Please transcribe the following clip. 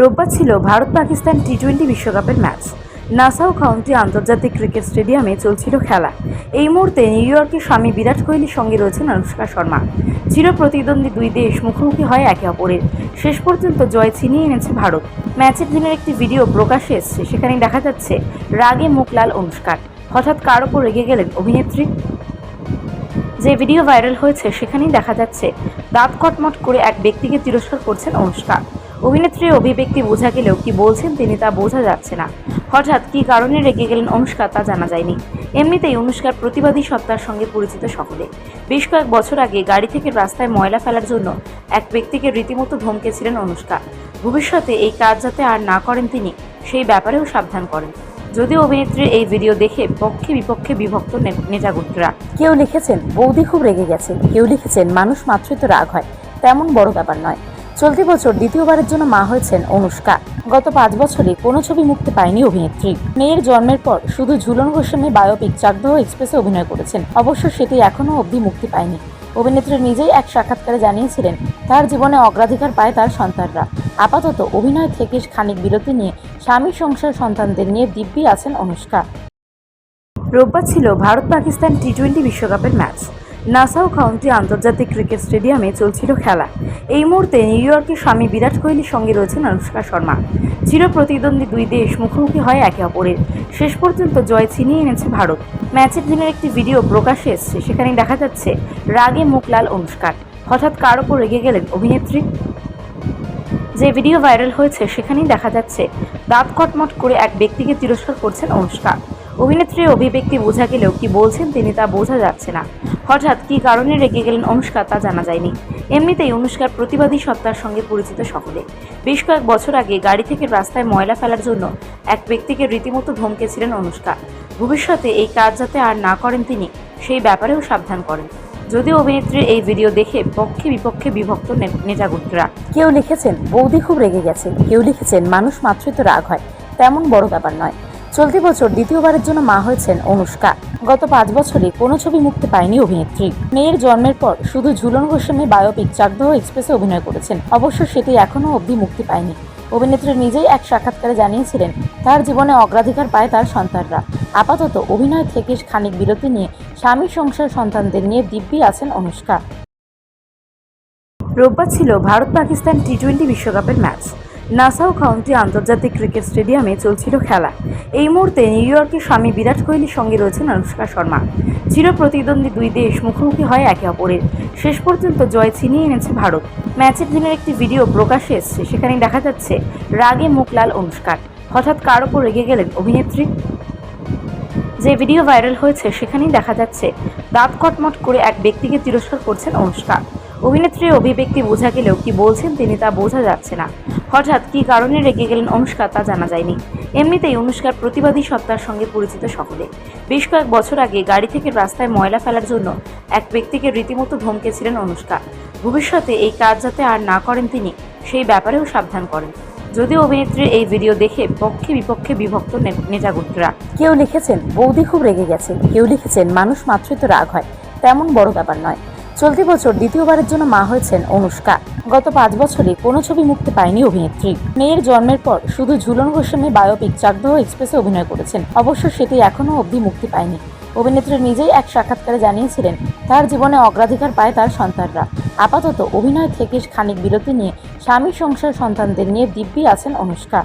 রোববার ছিল Bharat Pakistan T twenty বিশ্বকাপের ম্যাচ। নাসাউ কাউন্টি আন্তর্জাতিক ক্রিকেট স্টেডিয়ামে চলছিল খেলা। এই মুহূর্তে নিউ ইয়র্কে স্বামী বিরাট কোহলির সঙ্গে রয়েছেন অনুষ্কা শর্মা। চির প্রতিদ্বন্দ্বী দুই দেশ মুখোমুখি হয় একে অপরের। শেষ পর্যন্ত জয় ছিনিয়ে এনেছে ভারত। ম্যাচের দিনের একটি ভিডিও প্রকাশে এসছে সেখানে দেখা যাচ্ছে রাগে মুখ লাল অনুষ্কার। হঠাৎ কার ওপর রেগে গেলেন অভিনেত্রী? যে ভিডিও ভাইরাল হয়েছে, সেখানেই দেখা যাচ্ছে দাঁত কটমট করে এক ব্যক্তিকে তিরস্কার করছেন অনুষ্কা। অভিনেত্রীর অভিব্যক্তি বোঝা গেলেও কি বলছেন তিনি তা বোঝা যাচ্ছে না। হঠাৎ কী কারণে রেগে গেলেন অনুষ্কা তা জানা যায়নি। এমনিতেই অনুষ্কার প্রতিবাদী সত্তার সঙ্গে পরিচিত সকলে। বেশ কয়েক বছর আগে গাড়ি থেকে রাস্তায় ময়লা ফেলার জন্য এক ব্যক্তিকে রীতিমতো ধমকেছিলেন অনুষ্কা। ভবিষ্যতে এই কাজ যাতে আর না করেন তিনি, সেই ব্যাপারেও সাবধান করেন। যদিও অভিনেত্রীর এই ভিডিও দেখে পক্ষে বিপক্ষে বিভক্ত নেতাগুটরা কেউ লিখেছেন, বৌদি খুব রেগে গেছে। কেউ লিখেছেন, মানুষ মাত্রই তো রাগ হয়। তেমন বড় ব্যাপার নয়। চলতি বছর দ্বিতীয়বারের জন্য মা হয়েছেন অনুষ্কা। গত পাঁচ বছরে কোনো ছবি মুক্তি পায়নি অভিনেত্রী। মেয়ের জন্মের পর শুধু ঝুলন গোস্বামী বায়োপিক চাকদহ এক্সপ্রেসে অভিনয় করেছেন। অবশ্য সেটি এখনও অবধি মুক্তি পায়নি। অভিনেত্রী নিজেই এক সাক্ষাৎকারে জানিয়েছিলেন, তার জীবনে অগ্রাধিকার পায় তার সন্তানরা। আপাতত অভিনয় থেকে খানিক বিরতি নিয়ে স্বামী সংসার সন্তানদের নিয়ে দিব্যি আছেন অনুষ্কা। রোববার ছিল ভারত পাকিস্তান টি টোয়েন্টি বিশ্বকাপের ম্যাচ। নাসাউ কাউন্টি আন্তর্জাতিক ক্রিকেট স্টেডিয়ামে চলছিল খেলা। এই মুহূর্তে নিউ ইয়র্কে স্বামী বিরাট কোহলির সঙ্গে রয়েছেন অনুষ্কা শর্মা। চির প্রতিদ্বন্দ্বী দুই দেশ, মুখোমুখি হয় একে অপরের। শেষ পর্যন্ত জয় ছিনিয়ে এনেছে ভারত। ম্যাচের দিনের একটি ভিডিও প্রকাশ্যে এসছে সেখানে দেখা যাচ্ছে রাগে মুখ লাল অনুষ্কার। হঠাৎ কার ওপর রেগে গেলেন অভিনেত্রী? যে ভিডিও ভাইরাল হয়েছে, সেখানেই দেখা যাচ্ছে দাঁত কটমট করে এক ব্যক্তিকে তিরস্কার করছেন অনুষ্কা। অভিনেত্রীর অভিব্যক্তি বোঝা গেলেও কি বলছেন তিনি তা বোঝা যাচ্ছে না। হঠাৎ কী কারণে রেগে গেলেন অনুষ্কা তা জানা যায়নি। এমনিতেই অনুষ্কার প্রতিবাদী সত্তার সঙ্গে পরিচিত সকলে। বেশ কয়েক বছর আগে গাড়ি থেকে রাস্তায় ময়লা ফেলার জন্য এক ব্যক্তিকে রীতিমতো ধমকেছিলেন অনুষ্কা। ভবিষ্যতে এই কাজ যাতে আর না করেন তিনি, সেই ব্যাপারেও সাবধান করেন। যদিও অভিনেত্রীর এই ভিডিও দেখে পক্ষে বিপক্ষে বিভক্ত নে- নেতাগুটরা কেউ লিখেছেন, বৌদি খুব রেগে গেছে। কেউ লিখেছেন, মানুষ মাত্রই তো রাগ হয়। তেমন বড় ব্যাপার নয়। চলতি বছর দ্বিতীয়বারের জন্য মা হয়েছেন অনুষ্কা। গত পাঁচ বছরে কোনো ছবি মুক্তি পায়নি অভিনেত্রী। মেয়ের জন্মের পর শুধু ঝুলন গোস্বামী বায়োপিক চাকদহ এক্সপ্রেসে অভিনয় করেছেন। অবশ্য সেটি এখনও অবধি মুক্তি পায়নি। অভিনেত্রী নিজেই এক সাক্ষাৎকারে জানিয়েছিলেন, তার জীবনে অগ্রাধিকার পায় তার সন্তানরা। আপাতত অভিনয় থেকে খানিক বিরতি নিয়ে স্বামী সংসার সন্তানদের নিয়ে দিব্যি আছেন অনুষ্কা। রোববার ছিল ভারত পাকিস্তান টি টোয়েন্টি বিশ্বকাপের ম্যাচ। নাসাউ কাউন্টি আন্তর্জাতিক ক্রিকেট স্টেডিয়ামে চলছিল খেলা। এই মুহূর্তে নিউ ইয়র্কে স্বামী বিরাট কোহলির সঙ্গে রয়েছেন অনুষ্কা শর্মা। চির প্রতিদ্বন্দ্বী দুই দেশ মুখোমুখি হয় একে অপরের। শেষ পর্যন্ত জয় ছিনিয়ে এনেছে ভারত। ম্যাচের দিনের একটি ভিডিও প্রকাশে এসছে সেখানে দেখা যাচ্ছে রাগে মুখ লাল অনুষ্কার হঠাৎ কার ওপর রেগে গেলেন অভিনেত্রী? যে ভিডিও ভাইরাল হয়েছে, সেখানেই দেখা যাচ্ছে দাঁত কটমট করে এক ব্যক্তিকে তিরস্কার করছেন অনুষ্কা। অভিনেত্রীর অভিব্যক্তি বোঝা গেলেও কি বলছেন তিনি তা বোঝা যাচ্ছে না। হঠাৎ কী কারণে রেগে গেলেন অনুষ্কা তা জানা যায়নি। এমনিতেই অনুষ্কার প্রতিবাদী সত্তার সঙ্গে পরিচিত সকলে। বেশ কয়েক বছর আগে গাড়ি থেকে রাস্তায় ময়লা ফেলার জন্য এক ব্যক্তিকে রীতিমতো ধমকেছিলেন অনুষ্কা। ভবিষ্যতে এই কাজ যাতে আর না করেন তিনি, সেই ব্যাপারেও সাবধান করেন। যদিও অভিনেত্রীর এই ভিডিও দেখে পক্ষে বিপক্ষে বিভক্ত নেতাগুটরা কেউ লিখেছেন, বৌদি খুব রেগে গেছে। কেউ লিখেছেন, মানুষ মাত্রই তো রাগ হয়। তেমন বড় ব্যাপার নয়। চলতি বছর দ্বিতীয়বারের জন্য মা হয়েছেন অনুষ্কা। গত পাঁচ বছরে কোনো ছবি মুক্তি পায়নি অভিনেত্রী। মেয়ের জন্মের পর শুধু ঝুলন গোস্বামী বায়োপিক চাকদহ এক্সপ্রেসে অভিনয় করেছেন। অবশ্য সেটি এখনও অবধি মুক্তি পায়নি। অভিনেত্রী নিজেই এক সাক্ষাৎকারে জানিয়েছিলেন, তার জীবনে অগ্রাধিকার পায় তার সন্তানরা। আপাতত অভিনয় থেকে খানিক বিরতি নিয়ে স্বামী সংসার সন্তানদের নিয়ে দিব্যি আছেন অনুষ্কা।